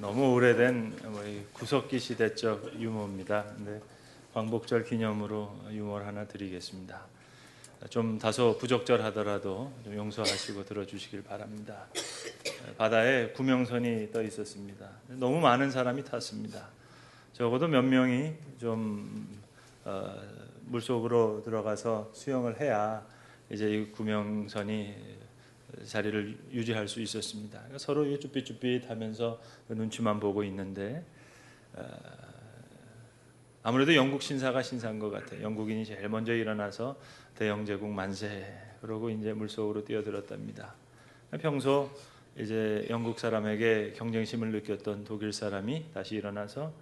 너무 오래된 뭐이 구석기 시대적 유머입니다. 근데 광복절 기념으로 유머를 하나 드리겠습니다. 좀 다소 부적절하더라도 좀 용서하시고 들어주시길 바랍니다. 바다에 구명선이 떠 있었습니다. 너무 많은 사람이 탔습니다. 적어도 몇 명이 좀 어, 물속으로 들어가서 수영을 해야 이제 이 구명선이 자리를 유지할 수 있었습니다. 그러니까 서로 쭈삣쭈삣하면서 그 눈치만 보고 있는데 어, 아무래도 영국 신사가 신사인 것 같아요. 영국인이 제일 먼저 일어나서 대영제국 만세 그러고 이제 물속으로 뛰어들었답니다. 평소 이제 영국 사람에게 경쟁심을 느꼈던 독일 사람이 다시 일어나서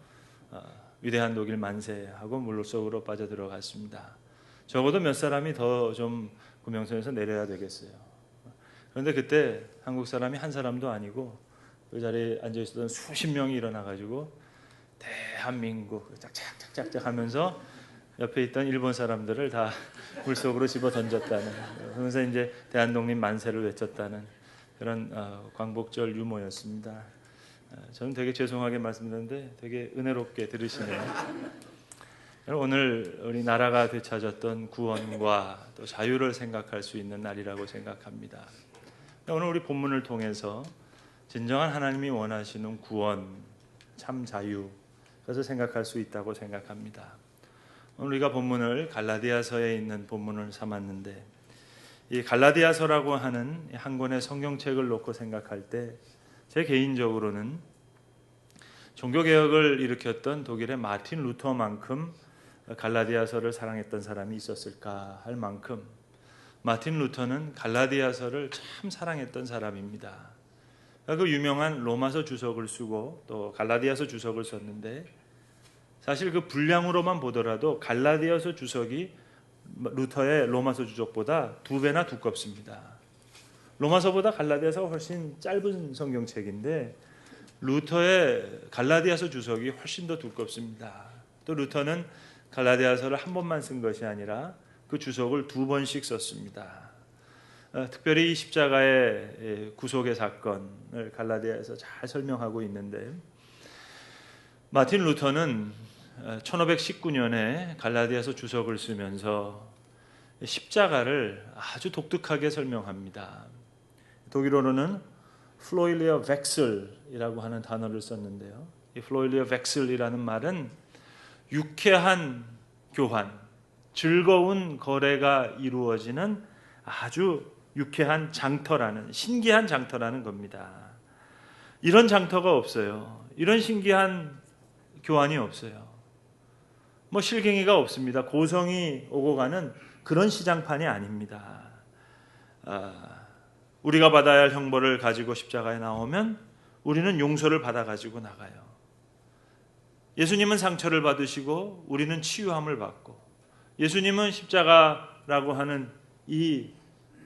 어, 위대한 독일 만세 하고 물속으로 빠져 들어갔습니다. 적어도 몇 사람이 더 좀 구명선에서 내려야 되겠어요. 그런데 그때 한국 사람이 한 사람도 아니고 그 자리에 앉아 있었던 수십 명이 일어나 가지고 대한민국 짝짝짝짝짝 하면서 옆에 있던 일본 사람들을 다 물속으로 집어 던졌다는 그러면서 이제 대한독립 만세를 외쳤다는 그런 어, 광복절 유머였습니다. 어, 저는 되게 죄송하게 말씀드렸는데 되게 은혜롭게 들으시네요. 오늘 우리 나라가 되찾았던 구원과 또 자유를 생각할 수 있는 날이라고 생각합니다. 오늘 우리 본문을 통해서 진정한 하나님이 원하시는 구원, 참 자유, 그래서 생각할 수 있다고 생각합니다. 오늘 우리가 본문을 갈라디아서에 있는 본문을 삼았는데 이 갈라디아서라고 하는 한 권의 성경책을 놓고 생각할 때 제 개인적으로는 종교 개혁을 일으켰던 독일의 마틴 루터만큼 갈라디아서를 사랑했던 사람이 있었을까 할 만큼 마틴 루터는 갈라디아서를 참 사랑했던 사람입니다. 그 유명한 로마서 주석을 쓰고 또 갈라디아서 주석을 썼는데 사실 그 분량으로만 보더라도 갈라디아서 주석이 루터의 로마서 주석보다 두 배나 두껍습니다. 로마서보다 갈라디아서가 훨씬 짧은 성경책인데 루터의 갈라디아서 주석이 훨씬 더 두껍습니다. 또 루터는 갈라디아서를 한 번만 쓴 것이 아니라 그 주석을 두 번씩 썼습니다. 어, 특별히 십자가의 구속의 사건을 갈라디아에서 잘 설명하고 있는데 마틴 루터는 1519년에 갈라디아서 주석을 쓰면서 십자가를 아주 독특하게 설명합니다. 독일어로는 플로일리어 벡슬이라고 하는 단어를 썼는데요. 이 플로일리어 벡슬이라는 말은 유쾌한 교환, 즐거운 거래가 이루어지는 아주 유쾌한 장터라는 신기한 장터라는 겁니다. 이런 장터가 없어요. 이런 신기한 교환이 없어요. 뭐 실갱이가 없습니다. 고성이 오고 가는 그런 시장판이 아닙니다. 아, 우리가 받아야 할 형벌을 가지고 십자가에 나오면 우리는 용서를 받아 가지고 나가요. 예수님은 상처를 받으시고 우리는 치유함을 받고 예수님은 십자가라고 하는 이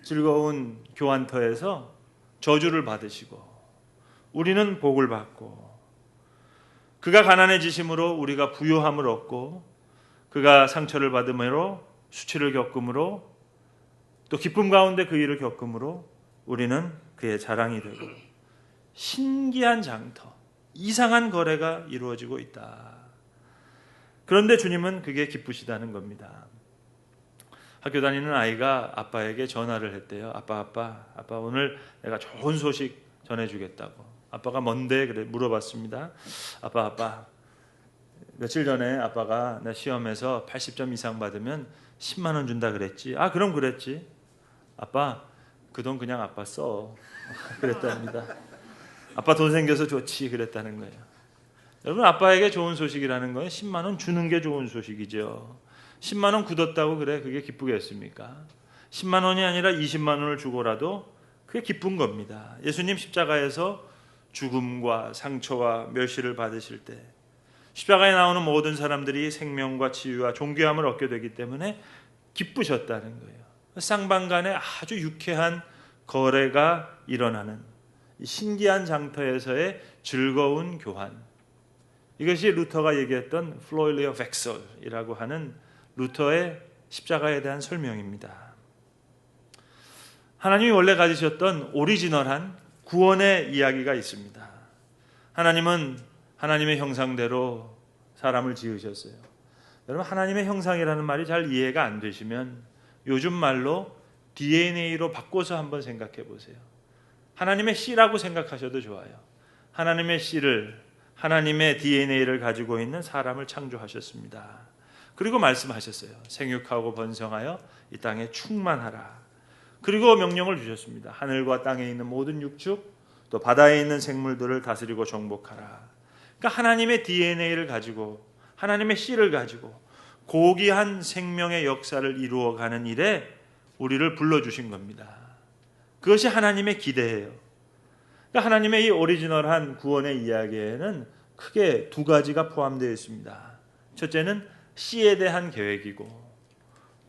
즐거운 교환터에서 저주를 받으시고 우리는 복을 받고 그가 가난해지심으로 우리가 부요함을 얻고 그가 상처를 받음으로 수치를 겪음으로 또 기쁨 가운데 그 일을 겪음으로 우리는 그의 자랑이 되고 신기한 장터, 이상한 거래가 이루어지고 있다. 그런데 주님은 그게 기쁘시다는 겁니다. 학교 다니는 아이가 아빠에게 전화를 했대요. 아빠, 아빠, 아빠 오늘 내가 좋은 소식 전해주겠다고. 아빠가 뭔데 그래 물어봤습니다. 아빠, 아빠. 며칠 전에 아빠가 나 시험에서 80점 이상 받으면 10만 원 준다 그랬지. 아, 그럼 그랬지. 아빠, 그 돈 그냥 아빠 써. 그랬답니다. 아빠 돈 생겨서 좋지 그랬다는 거예요. 여러분 아빠에게 좋은 소식이라는 건 10만 원 주는 게 좋은 소식이죠. 10만 원 굳었다고 그래 그게 기쁘겠습니까? 10만 원이 아니라 20만 원을 주고라도 그게 기쁜 겁니다. 예수님 십자가에서 죽음과 상처와 멸시를 받으실 때 십자가에 나오는 모든 사람들이 생명과 치유와 존귀함을 얻게 되기 때문에 기쁘셨다는 거예요. 쌍방간에 아주 유쾌한 거래가 일어나는 신기한 장터에서의 즐거운 교환. 이것이 루터가 얘기했던 플로일리어 벡설이라고 하는 루터의 십자가에 대한 설명입니다. 하나님이 원래 가지셨던 오리지널한 구원의 이야기가 있습니다. 하나님은 하나님의 형상대로 사람을 지으셨어요. 여러분 하나님의 형상이라는 말이 잘 이해가 안 되시면 요즘 말로 DNA로 바꿔서 한번 생각해 보세요. 하나님의 씨라고 생각하셔도 좋아요. 하나님의 씨를 하나님의 DNA를 가지고 있는 사람을 창조하셨습니다. 그리고 말씀하셨어요. 생육하고 번성하여 이 땅에 충만하라. 그리고 명령을 주셨습니다. 하늘과 땅에 있는 모든 육축 또 바다에 있는 생물들을 다스리고 정복하라. 그러니까 하나님의 DNA를 가지고 하나님의 씨를 가지고 고귀한 생명의 역사를 이루어가는 일에 우리를 불러주신 겁니다. 그것이 하나님의 기대예요. 그러니까 하나님의 이 오리지널한 구원의 이야기에는 크게 두 가지가 포함되어 있습니다. 첫째는 씨에 대한 계획이고,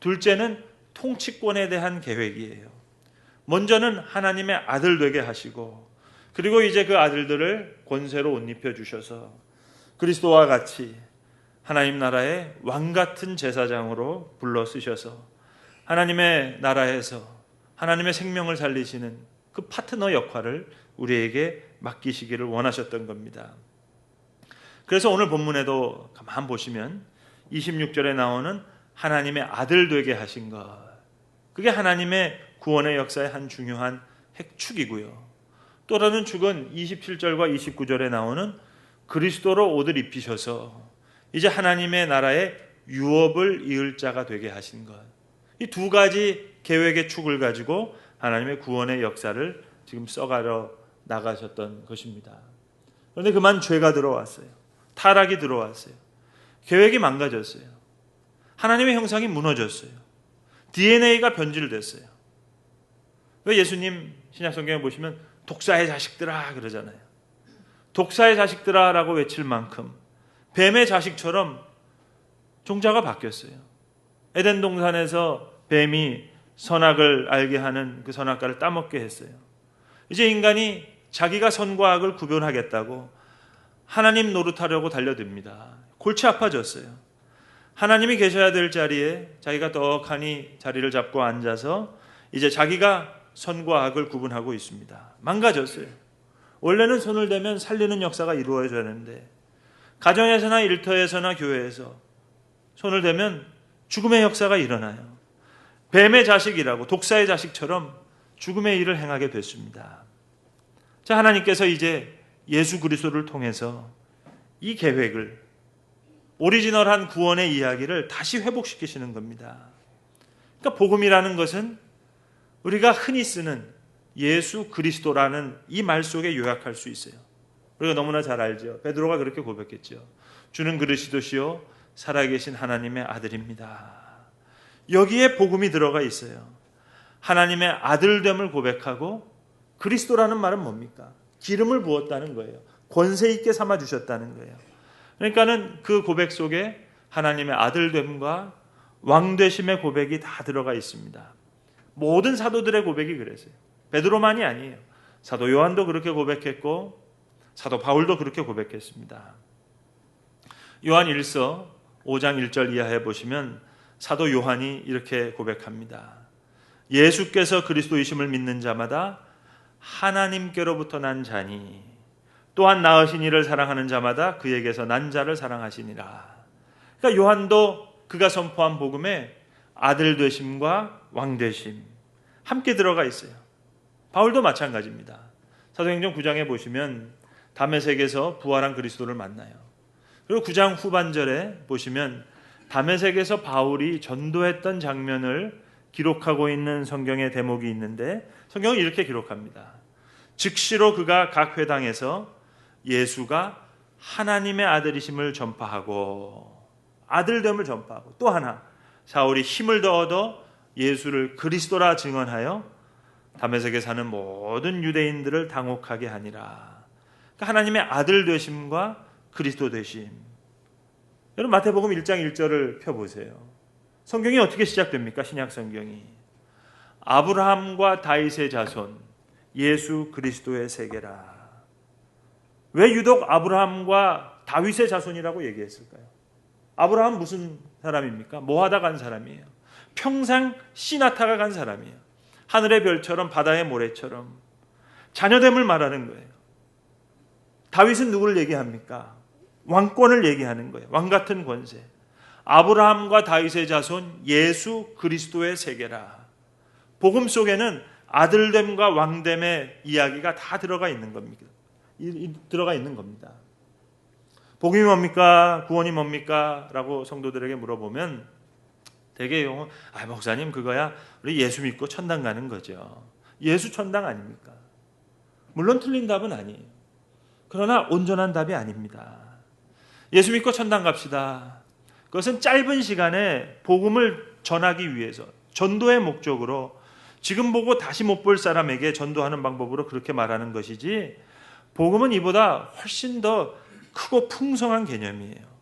둘째는 통치권에 대한 계획이에요. 먼저는 하나님의 아들 되게 하시고, 그리고 이제 그 아들들을 권세로 옷 입혀 주셔서 그리스도와 같이 하나님 나라의 왕 같은 제사장으로 불러 쓰셔서 하나님의 나라에서 하나님의 생명을 살리시는 그 파트너 역할을 우리에게 맡기시기를 원하셨던 겁니다. 그래서 오늘 본문에도 가만 보시면 26절에 나오는 하나님의 아들 되게 하신 것. 그게 하나님의 구원의 역사의 한 중요한 핵축이고요. 또 다른 축은 27절과 29절에 나오는 그리스도로 옷을 입히셔서 이제 하나님의 나라의 유업을 이을 자가 되게 하신 것. 이 두 가지 계획의 축을 가지고 하나님의 구원의 역사를 지금 써가려 나가셨던 것입니다. 그런데 그만 죄가 들어왔어요. 타락이 들어왔어요. 계획이 망가졌어요. 하나님의 형상이 무너졌어요. DNA가 변질됐어요. 왜 예수님 신약성경에 보시면 독사의 자식들아 그러잖아요. 독사의 자식들아라고 외칠 만큼 뱀의 자식처럼 종자가 바뀌었어요. 에덴 동산에서 뱀이 선악을 알게 하는 그 선악과를 따먹게 했어요. 이제 인간이 자기가 선과 악을 구별하겠다고 하나님 노릇하려고 달려듭니다. 골치 아파졌어요. 하나님이 계셔야 될 자리에 자기가 떡하니 자리를 잡고 앉아서 이제 자기가 선과 악을 구분하고 있습니다. 망가졌어요. 원래는 손을 대면 살리는 역사가 이루어져야 하는데 가정에서나 일터에서나 교회에서 손을 대면 죽음의 역사가 일어나요. 뱀의 자식이라고 독사의 자식처럼 죽음의 일을 행하게 됐습니다. 자, 하나님께서 이제 예수 그리스도를 통해서 이 계획을 오리지널한 구원의 이야기를 다시 회복시키시는 겁니다. 그러니까 복음이라는 것은 우리가 흔히 쓰는 예수 그리스도라는 이 말 속에 요약할 수 있어요. 우리가 너무나 잘 알죠. 베드로가 그렇게 고백했죠. 주는 그리스도시요 살아계신 하나님의 아들입니다. 여기에 복음이 들어가 있어요. 하나님의 아들됨을 고백하고 그리스도라는 말은 뭡니까? 기름을 부었다는 거예요. 권세 있게 삼아 주셨다는 거예요. 그러니까는 그 고백 속에 하나님의 아들됨과 왕되심의 고백이 다 들어가 있습니다. 모든 사도들의 고백이 그랬어요. 베드로만이 아니에요. 사도 요한도 그렇게 고백했고 사도 바울도 그렇게 고백했습니다. 요한 1서 5장 1절 이하에 보시면 사도 요한이 이렇게 고백합니다. 예수께서 그리스도이심을 믿는 자마다 하나님께로부터 난 자니 또한 낳으신 이를 사랑하는 자마다 그에게서 난 자를 사랑하시니라. 그러니까 요한도 그가 선포한 복음에 아들 되심과 왕 되심 함께 들어가 있어요. 바울도 마찬가지입니다. 사도행전 9장에 보시면 담에색에서 부활한 그리스도를 만나요. 그리고 9장 후반절에 보시면 담에색에서 바울이 전도했던 장면을 기록하고 있는 성경의 대목이 있는데 성경은 이렇게 기록합니다. 즉시로 그가 각 회당에서 예수가 하나님의 아들이심을 전파하고 아들됨을 전파하고 또 하나 사울이 힘을 더 얻어 예수를 그리스도라 증언하여 담에색에 사는 모든 유대인들을 당혹하게 하니라. 그러니까 하나님의 아들 되심과 그리스도 되심. 여러분 마태복음 1장 1절을 펴 보세요. 성경이 어떻게 시작됩니까? 신약 성경이 아브라함과 다윗의 자손 예수 그리스도의 세계라. 왜 유독 아브라함과 다윗의 자손이라고 얘기했을까요? 아브라함 무슨 사람입니까? 뭐 하다 간 사람이에요. 평생 씨나타가 간 사람이에요. 하늘의 별처럼 바다의 모래처럼 자녀됨을 말하는 거예요. 다윗은 누구를 얘기합니까? 왕권을 얘기하는 거예요. 왕 같은 권세. 아브라함과 다윗의 자손 예수 그리스도의 세계라. 복음 속에는 아들됨과 왕됨의 이야기가 다 들어가 있는 겁니다. 들어가 있는 겁니다. 복음이 뭡니까? 구원이 뭡니까? 라고 성도들에게 물어보면 대개 용어, 아, 목사님, 그거야. 우리 예수 믿고 천당 가는 거죠. 예수 천당 아닙니까? 물론 틀린 답은 아니에요. 그러나 온전한 답이 아닙니다. 예수 믿고 천당 갑시다. 그것은 짧은 시간에 복음을 전하기 위해서 전도의 목적으로 지금 보고 다시 못 볼 사람에게 전도하는 방법으로 그렇게 말하는 것이지 복음은 이보다 훨씬 더 크고 풍성한 개념이에요.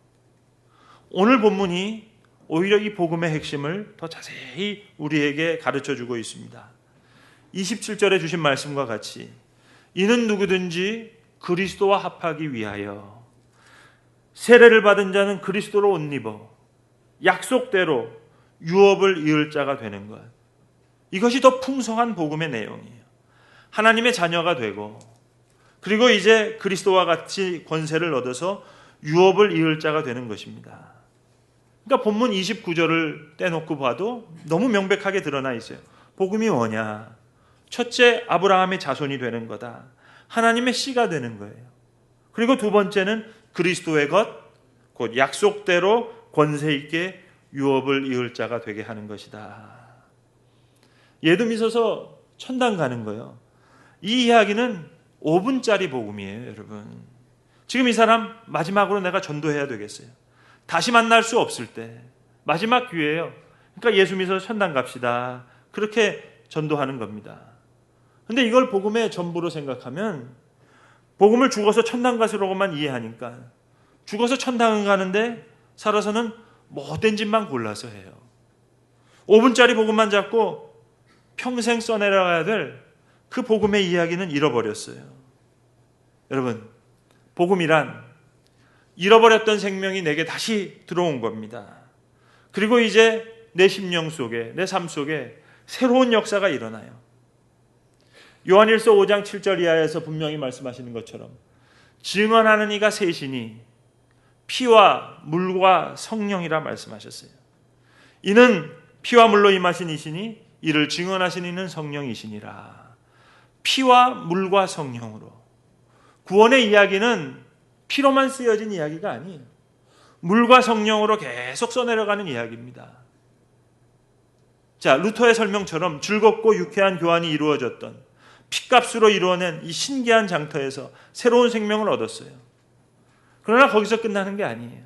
오늘 본문이 오히려 이 복음의 핵심을 더 자세히 우리에게 가르쳐 주고 있습니다. 27절에 주신 말씀과 같이 이는 누구든지 그리스도와 합하기 위하여 세례를 받은 자는 그리스도로 옷 입어 약속대로 유업을 이을 자가 되는 것. 이것이 더 풍성한 복음의 내용이에요. 하나님의 자녀가 되고 그리고 이제 그리스도와 같이 권세를 얻어서 유업을 이을 자가 되는 것입니다. 그러니까 본문 29절을 떼놓고 봐도 너무 명백하게 드러나 있어요. 복음이 뭐냐? 첫째, 아브라함의 자손이 되는 거다. 하나님의 씨가 되는 거예요. 그리고 두 번째는 그리스도의 것, 곧 약속대로 권세 있게 유업을 이을 자가 되게 하는 것이다. 예도 믿어서 천당 가는 거예요. 이 이야기는 5분짜리 복음이에요, 여러분. 지금 이 사람 마지막으로 내가 전도해야 되겠어요. 다시 만날 수 없을 때 마지막 기회예요. 그러니까 예수 믿어 천당 갑시다. 그렇게 전도하는 겁니다. 근데 이걸 복음의 전부로 생각하면 복음을 죽어서 천당 가시라고만 이해하니까 죽어서 천당 가는데 살아서는 못된 짓만 골라서 해요. 5분짜리 복음만 잡고 평생 써내려가야 될 그 복음의 이야기는 잃어버렸어요. 여러분, 복음이란 잃어버렸던 생명이 내게 다시 들어온 겁니다. 그리고 이제 내 심령 속에, 내 삶 속에 새로운 역사가 일어나요. 요한일서 5장 7절 이하에서 분명히 말씀하시는 것처럼 증언하는 이가 셋이니 피와 물과 성령이라 말씀하셨어요. 이는 피와 물로 임하신 이시니 이를 증언하신 이는 성령이시니라. 피와 물과 성령으로. 구원의 이야기는 피로만 쓰여진 이야기가 아니에요. 물과 성령으로 계속 써내려가는 이야기입니다. 자, 루터의 설명처럼 즐겁고 유쾌한 교환이 이루어졌던 피값으로 이루어낸 이 신기한 장터에서 새로운 생명을 얻었어요. 그러나 거기서 끝나는 게 아니에요.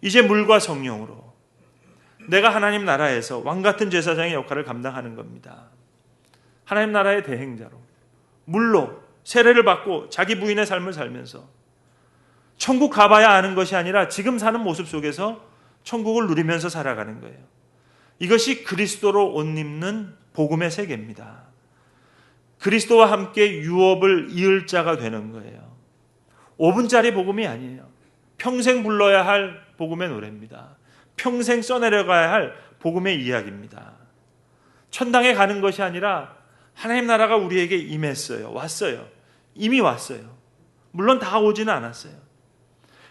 이제 물과 성령으로 내가 하나님 나라에서 왕 같은 제사장의 역할을 감당하는 겁니다. 하나님 나라의 대행자로 물로 세례를 받고 자기 부인의 삶을 살면서 천국 가봐야 아는 것이 아니라 지금 사는 모습 속에서 천국을 누리면서 살아가는 거예요. 이것이 그리스도로 옷 입는 복음의 세계입니다. 그리스도와 함께 유업을 이을 자가 되는 거예요. 5분짜리 복음이 아니에요. 평생 불러야 할 복음의 노래입니다. 평생 써내려가야 할 복음의 이야기입니다. 천당에 가는 것이 아니라 하나님 나라가 우리에게 임했어요. 왔어요. 이미 왔어요. 물론 다 오지는 않았어요.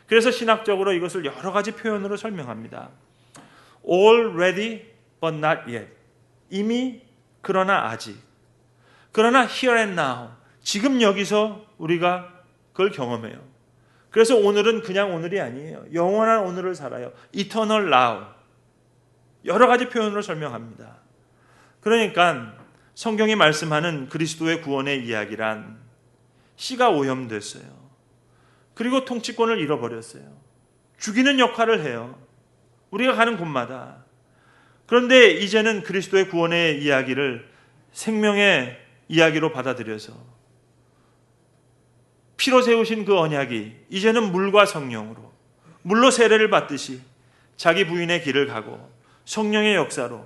그래서 신학적으로 이것을 여러 가지 표현으로 설명합니다. already but not yet. 이미 그러나 아직. 그러나 here and now. 지금 여기서 우리가 그걸 경험해요. 그래서 오늘은 그냥 오늘이 아니에요. 영원한 오늘을 살아요. eternal now. 여러 가지 표현으로 설명합니다. 그러니까 성경이 말씀하는 그리스도의 구원의 이야기란 씨가 오염됐어요. 그리고 통치권을 잃어버렸어요. 죽이는 역할을 해요. 우리가 가는 곳마다. 그런데 이제는 그리스도의 구원의 이야기를 생명의 이야기로 받아들여서 피로 세우신 그 언약이 이제는 물과 성령으로 물로 세례를 받듯이 자기 부인의 길을 가고 성령의 역사로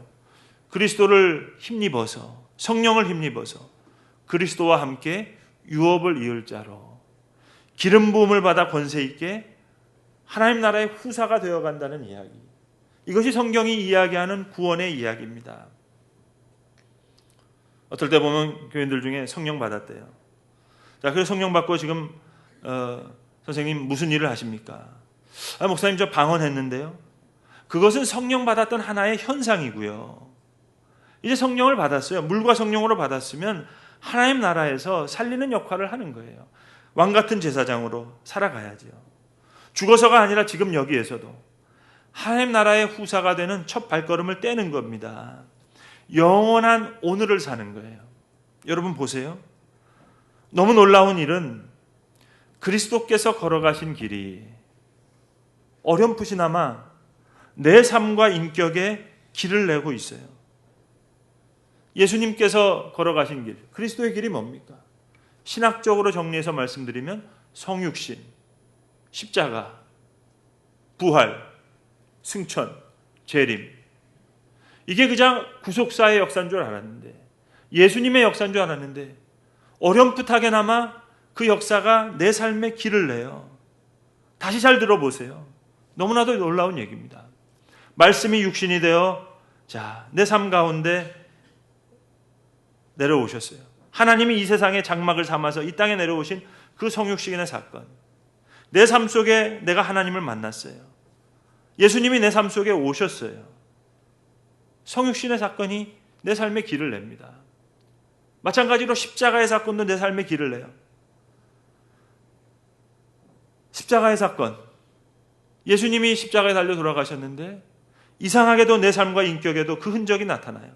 그리스도를 힘입어서 성령을 힘입어서 그리스도와 함께 유업을 이을 자로 기름 부음을 받아 권세 있게 하나님 나라의 후사가 되어 간다는 이야기. 이것이 성경이 이야기하는 구원의 이야기입니다. 어떨 때 보면 교인들 중에 성령 받았대요. 자, 그래서 성령 받고 지금 어, 선생님 무슨 일을 하십니까? 아, 목사님 저 방언했는데요. 그것은 성령 받았던 하나의 현상이고요. 이제 성령을 받았어요. 물과 성령으로 받았으면 하나님 나라에서 살리는 역할을 하는 거예요. 왕 같은 제사장으로 살아가야지요. 죽어서가 아니라 지금 여기에서도 하나님 나라의 후사가 되는 첫 발걸음을 떼는 겁니다. 영원한 오늘을 사는 거예요. 여러분 보세요. 너무 놀라운 일은 그리스도께서 걸어가신 길이 어렴풋이나마 내 삶과 인격에 길을 내고 있어요. 예수님께서 걸어가신 길, 그리스도의 길이 뭡니까? 신학적으로 정리해서 말씀드리면 성육신, 십자가, 부활, 승천, 재림. 이게 그냥 구속사의 역사인 줄 알았는데, 예수님의 역사인 줄 알았는데, 어렴풋하게나마 그 역사가 내 삶에 길을 내요. 다시 잘 들어보세요. 너무나도 놀라운 얘기입니다. 말씀이 육신이 되어 자, 내 삶 가운데 내려오셨어요. 하나님이 이 세상에 장막을 삼아서 이 땅에 내려오신 그 성육신의 사건. 내 삶 속에 내가 하나님을 만났어요. 예수님이 내 삶 속에 오셨어요. 성육신의 사건이 내 삶에 길을 냅니다. 마찬가지로 십자가의 사건도 내 삶에 길을 내요. 십자가의 사건. 예수님이 십자가에 달려 돌아가셨는데 이상하게도 내 삶과 인격에도 그 흔적이 나타나요.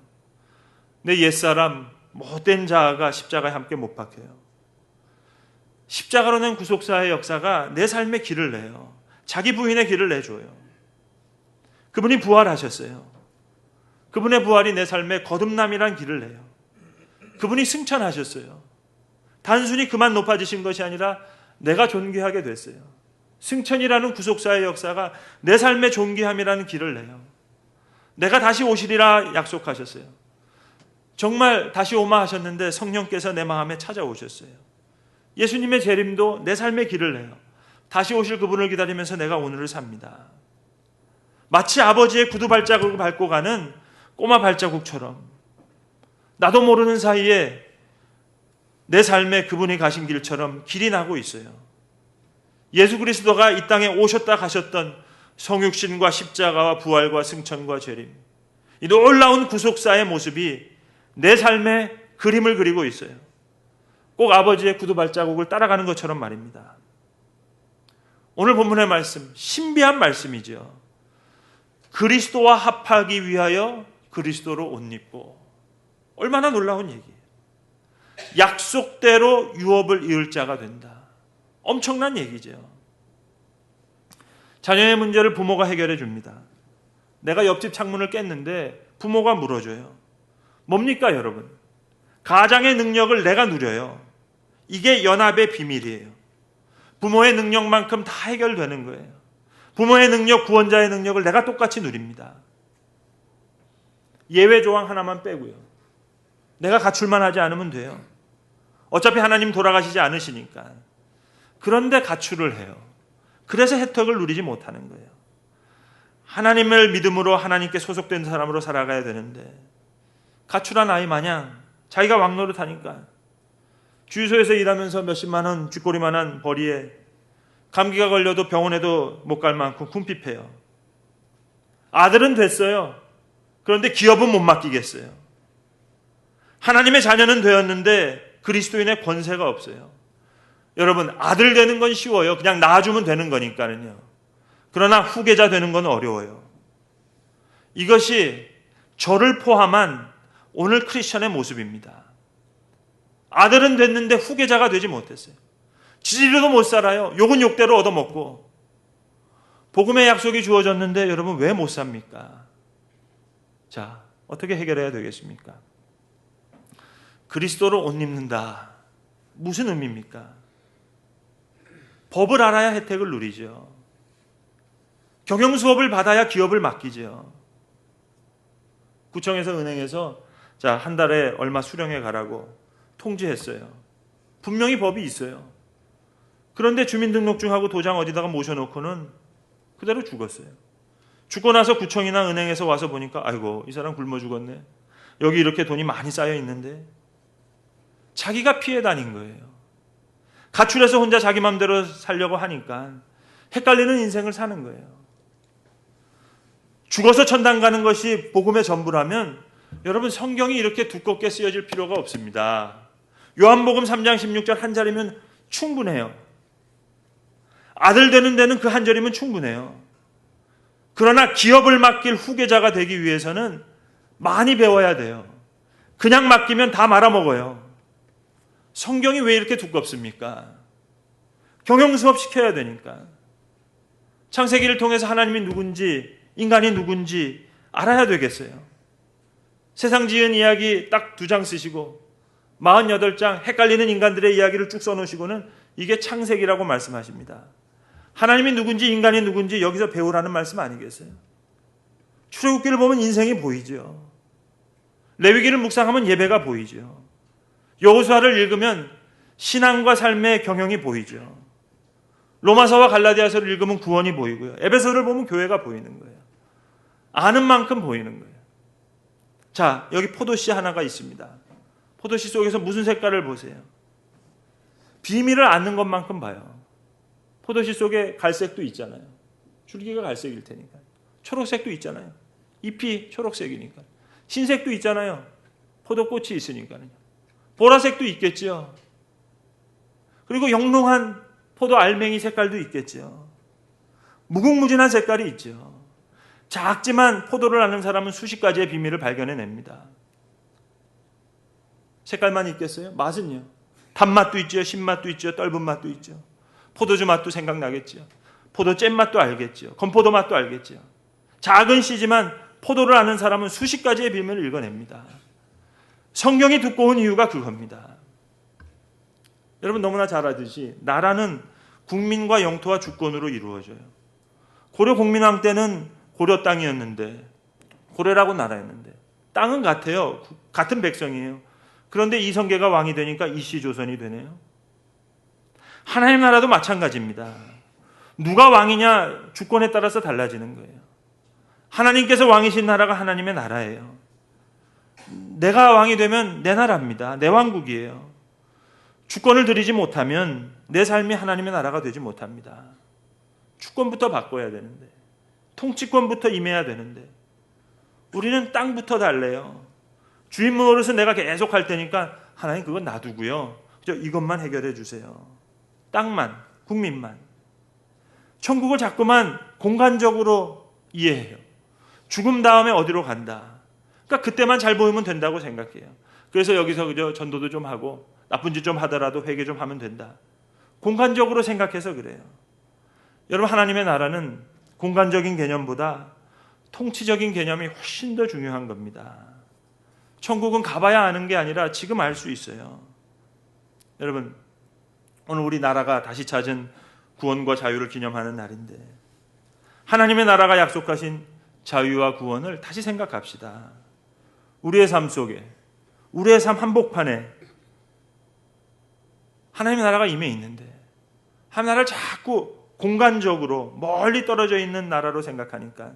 내 옛사람, 못된 자아가 십자가에 함께 못 박혀요. 십자가로 낸 구속사의 역사가 내 삶의 길을 내요. 자기 부인의 길을 내줘요. 그분이 부활하셨어요. 그분의 부활이 내 삶에 거듭남이란 길을 내요. 그분이 승천하셨어요. 단순히 그만 높아지신 것이 아니라 내가 존귀하게 됐어요. 승천이라는 구속사의 역사가 내 삶의 존귀함이라는 길을 내요. 내가 다시 오시리라 약속하셨어요. 정말 다시 오마 하셨는데 성령께서 내 마음에 찾아오셨어요. 예수님의 재림도 내 삶의 길을 내요. 다시 오실 그분을 기다리면서 내가 오늘을 삽니다. 마치 아버지의 구두 발자국을 밟고 가는 꼬마 발자국처럼 나도 모르는 사이에 내 삶에 그분이 가신 길처럼 길이 나고 있어요. 예수 그리스도가 이 땅에 오셨다 가셨던 성육신과 십자가와 부활과 승천과 재림. 이 놀라운 구속사의 모습이 내 삶에 그림을 그리고 있어요. 꼭 아버지의 구두 발자국을 따라가는 것처럼 말입니다. 오늘 본문의 말씀, 신비한 말씀이죠. 그리스도와 합하기 위하여 그리스도로 옷 입고. 얼마나 놀라운 얘기예요. 약속대로 유업을 이을 자가 된다. 엄청난 얘기죠. 자녀의 문제를 부모가 해결해 줍니다. 내가 옆집 창문을 깼는데 부모가 물어줘요. 뭡니까, 여러분? 가장의 능력을 내가 누려요. 이게 연합의 비밀이에요. 부모의 능력만큼 다 해결되는 거예요. 부모의 능력, 구원자의 능력을 내가 똑같이 누립니다. 예외 조항 하나만 빼고요. 내가 가출만 하지 않으면 돼요. 어차피 하나님 돌아가시지 않으시니까. 그런데 가출을 해요. 그래서 혜택을 누리지 못하는 거예요. 하나님을 믿음으로 하나님께 소속된 사람으로 살아가야 되는데 가출한 아이 마냥 자기가 왕노릇 하니까 주유소에서 일하면서 몇십만 원 쥐꼬리만한 벌이에 감기가 걸려도 병원에도 못 갈 만큼 궁핍해요. 아들은 됐어요. 그런데 기업은 못 맡기겠어요. 하나님의 자녀는 되었는데 그리스도인의 권세가 없어요. 여러분, 아들 되는 건 쉬워요. 그냥 낳아주면 되는 거니까는요. 그러나 후계자 되는 건 어려워요. 이것이 저를 포함한 오늘 크리스천의 모습입니다. 아들은 됐는데 후계자가 되지 못했어요. 지지리도 못 살아요. 욕은 욕대로 얻어먹고. 복음의 약속이 주어졌는데 여러분 왜 못 삽니까? 자, 어떻게 해결해야 되겠습니까? 그리스도로 옷 입는다. 무슨 의미입니까? 법을 알아야 혜택을 누리죠. 경영 수업을 받아야 기업을 맡기죠. 구청에서 은행에서 자, 한 달에 얼마 수령해 가라고 통지했어요. 분명히 법이 있어요. 그런데 주민등록증하고 도장 어디다가 모셔놓고는 그대로 죽었어요. 죽고 나서 구청이나 은행에서 와서 보니까 아이고 이 사람 굶어 죽었네. 여기 이렇게 돈이 많이 쌓여 있는데 자기가 피해 다닌 거예요. 가출해서 혼자 자기 마음대로 살려고 하니까 헷갈리는 인생을 사는 거예요. 죽어서 천당 가는 것이 복음의 전부라면 여러분 성경이 이렇게 두껍게 쓰여질 필요가 없습니다. 요한복음 3장 16절 한 자리면 충분해요. 아들 되는 데는 그 한 절이면 충분해요. 그러나 기업을 맡길 후계자가 되기 위해서는 많이 배워야 돼요. 그냥 맡기면 다 말아먹어요. 성경이 왜 이렇게 두껍습니까? 경영 수업 시켜야 되니까. 창세기를 통해서 하나님이 누군지, 인간이 누군지 알아야 되겠어요. 세상 지은 이야기 딱 두 장 쓰시고 48장 헷갈리는 인간들의 이야기를 쭉 써놓으시고는 이게 창세기라고 말씀하십니다. 하나님이 누군지 인간이 누군지 여기서 배우라는 말씀 아니겠어요? 출애굽기를 보면 인생이 보이죠. 레위기를 묵상하면 예배가 보이죠. 여호수아를 읽으면 신앙과 삶의 경영이 보이죠. 로마서와 갈라디아서를 읽으면 구원이 보이고요. 에베소를 보면 교회가 보이는 거예요. 아는 만큼 보이는 거예요. 자, 여기 포도씨 하나가 있습니다. 포도씨 속에서 무슨 색깔을 보세요? 비밀을 아는 것만큼 봐요. 포도씨 속에 갈색도 있잖아요. 줄기가 갈색일 테니까. 초록색도 있잖아요. 잎이 초록색이니까. 흰색도 있잖아요. 포도꽃이 있으니까요. 보라색도 있겠죠. 그리고 영롱한 포도 알맹이 색깔도 있겠죠. 무궁무진한 색깔이 있죠. 작지만 포도를 아는 사람은 수십 가지의 비밀을 발견해냅니다. 색깔만 있겠어요? 맛은요? 단맛도 있죠. 신맛도 있죠. 떫은 맛도 있죠. 포도주 맛도 생각나겠죠. 포도잼 맛도 알겠죠. 건포도 맛도 알겠죠. 작은 씨지만 포도를 아는 사람은 수십 가지의 비밀을 읽어냅니다. 성경이 두꺼운 이유가 그겁니다. 여러분 너무나 잘 알듯이 나라는 국민과 영토와 주권으로 이루어져요. 고려 공민왕 때는 고려 땅이었는데 고려라고 나라였는데 땅은 같아요. 같은 백성이에요. 그런데 이성계가 왕이 되니까 이씨 조선이 되네요. 하나님 나라도 마찬가지입니다. 누가 왕이냐 주권에 따라서 달라지는 거예요. 하나님께서 왕이신 나라가 하나님의 나라예요. 내가 왕이 되면 내 나라입니다. 내 왕국이에요. 주권을 드리지 못하면 내 삶이 하나님의 나라가 되지 못합니다. 주권부터 바꿔야 되는데, 통치권부터 임해야 되는데, 우리는 땅부터 달래요. 주인 노릇은 내가 계속 할 테니까 하나님 그건 놔두고요. 이것만 해결해 주세요. 땅만, 국민만. 천국을 자꾸만 공간적으로 이해해요. 죽음 다음에 어디로 간다. 그러니까 그때만 잘 보이면 된다고 생각해요. 그래서 여기서 그저 전도도 좀 하고 나쁜 짓 좀 하더라도 회개 좀 하면 된다. 공간적으로 생각해서 그래요. 여러분 하나님의 나라는 공간적인 개념보다 통치적인 개념이 훨씬 더 중요한 겁니다. 천국은 가봐야 아는 게 아니라 지금 알 수 있어요. 여러분 오늘 우리 나라가 다시 찾은 구원과 자유를 기념하는 날인데 하나님의 나라가 약속하신 자유와 구원을 다시 생각합시다. 우리의 삶 속에 우리의 삶 한복판에 하나님의 나라가 임해 있는데 하나님 나라를 자꾸 공간적으로 멀리 떨어져 있는 나라로 생각하니까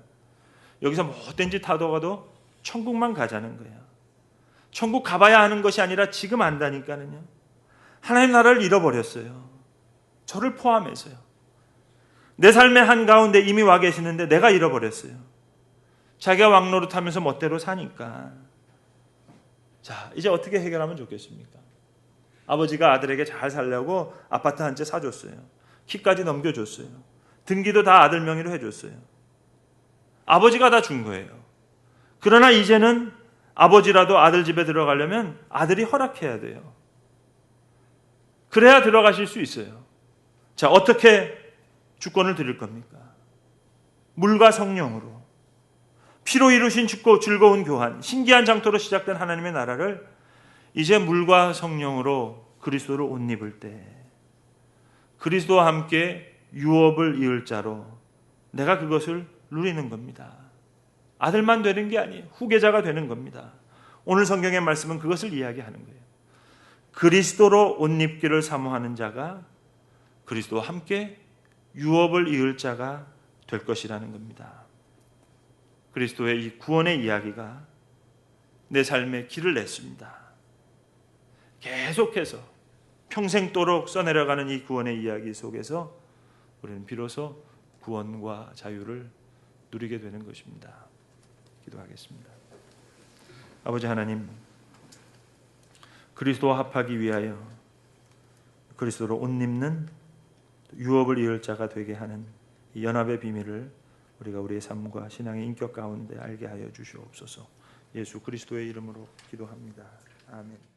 여기서 짓 하다가도 천국만 가자는 거예요. 천국 가봐야 하는 것이 아니라 지금 안다니까는요. 하나님 나라를 잃어버렸어요. 저를 포함해서요. 내 삶의 한가운데 이미 와 계시는데 내가 잃어버렸어요. 자기가 왕노릇하면서 멋대로 사니까. 자, 이제 어떻게 해결하면 좋겠습니까? 아버지가 아들에게 잘 살려고 아파트 한 채 사줬어요. 키까지 넘겨줬어요. 등기도 다 아들 명의로 해줬어요. 아버지가 다 준 거예요. 그러나 이제는 아버지라도 아들 집에 들어가려면 아들이 허락해야 돼요. 그래야 들어가실 수 있어요. 자, 어떻게 주권을 드릴 겁니까? 물과 성령으로. 피로 이루신 죽고 즐거운 교환, 신기한 장터로 시작된 하나님의 나라를 이제 물과 성령으로 그리스도를 옷 입을 때 그리스도와 함께 유업을 이을 자로 내가 그것을 누리는 겁니다. 아들만 되는 게 아니에요. 후계자가 되는 겁니다. 오늘 성경의 말씀은 그것을 이야기하는 거예요. 그리스도로 옷 입기를 사모하는 자가 그리스도와 함께 유업을 이을 자가 될 것이라는 겁니다. 그리스도의 이 구원의 이야기가 내 삶에 길을 냈습니다. 계속해서 평생도록 써내려가는 이 구원의 이야기 속에서 우리는 비로소 구원과 자유를 누리게 되는 것입니다. 기도하겠습니다. 아버지 하나님, 그리스도와 합하기 위하여 그리스도로 옷 입는 유업을 이을 자가 되게 하는 이 연합의 비밀을 우리가 우리의 삶과 신앙의 인격 가운데 알게 하여 주시옵소서. 예수 그리스도의 이름으로 기도합니다. 아멘.